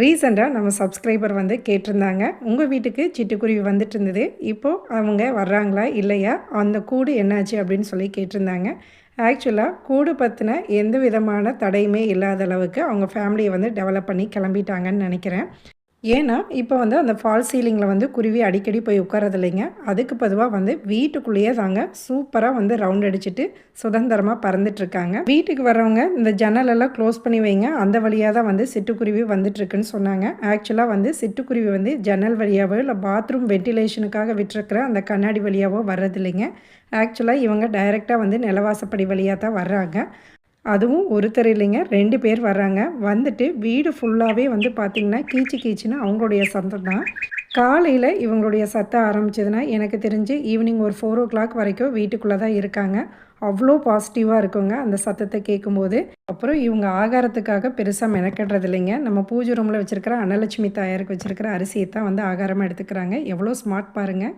ரீசெண்டாக நம்ம சப்ஸ்கிரைபர் வந்து கேட்டிருந்தாங்க. உங்கள் வீட்டுக்கு சிட்டுக்குருவி வந்துட்டு இருந்தது இப்போது அவங்க வர்றாங்களா இல்லையா? அந்த கூடு என்னாச்சு அப்படின்னு சொல்லி கேட்டிருந்தாங்க. ஆக்சுவலாக கூடு பற்றின எந்த விதமான தடையுமே இல்லாத அளவுக்கு அவங்க ஃபேமிலியை வந்து டெவலப் பண்ணி கிளம்பிட்டாங்கன்னு நினைக்கிறேன். ஏன்னா இப்போ வந்து அந்த ஃபால் சீலிங்கில் வந்து குருவி அடிக்கடி போய் உட்காரது இல்லைங்க அதுக்கு பொதுவாக வந்து வீட்டுக்குள்ளேயே தாங்க சூப்பராக வந்து ரவுண்ட் அடிச்சுட்டு சுதந்திரமாக பறந்துட்டுருக்காங்க வீட்டுக்கு வரவங்க இந்த ஜன்னலெல்லாம் க்ளோஸ் பண்ணி வைங்க. அந்த வழியாக தான் வந்து சிட்டுக்குருவி வந்துட்டுருக்குன்னு சொன்னாங்க. ஆக்சுவலாக வந்து சிட்டுக்குருவி வந்து ஜன்னல் வழியாவோ இல்லை பாத்ரூம் வென்டிலேஷனுக்காக விட்டுருக்கிற அந்த கண்ணாடி வழியாவோ வர்றது இல்லைங்க ஆக்சுவலாக இவங்க டைரெக்டாக வந்து நிலவாசப்படி வழியாக தான் வர்றாங்க. அதுவும் ஒருத்தர் இல்லைங்க ரெண்டு பேர் வர்றாங்க. வந்துட்டு வீடு ஃபுல்லாகவே வந்து பார்த்திங்கன்னா கீச்சு கீச்சுன்னு அவங்களுடைய சத்தம் தான். காலையில் இவங்களுடைய சத்தம் ஆரம்பிச்சதுன்னா எனக்கு தெரிஞ்சு ஈவினிங் ஒரு ஃபோர் ஓ கிளாக் வரைக்கும் வீட்டுக்குள்ளே தான் இருக்காங்க. அவ்வளோ பாசிட்டிவாக இருக்குங்க அந்த சத்தத்தை கேட்கும்போது அப்புறம் இவங்க ஆகாரத்துக்காக பெருசாக மெனக்கடுறது இல்லைங்க நம்ம பூஜை ரூமில் வச்சுருக்கிற அன்னலட்சுமி தாயாருக்கு வச்சுருக்கிற அரிசியை தான் வந்து ஆகாரமாக எடுத்துக்கிறாங்க. எவ்வளோ ஸ்மார்ட் பாருங்கள்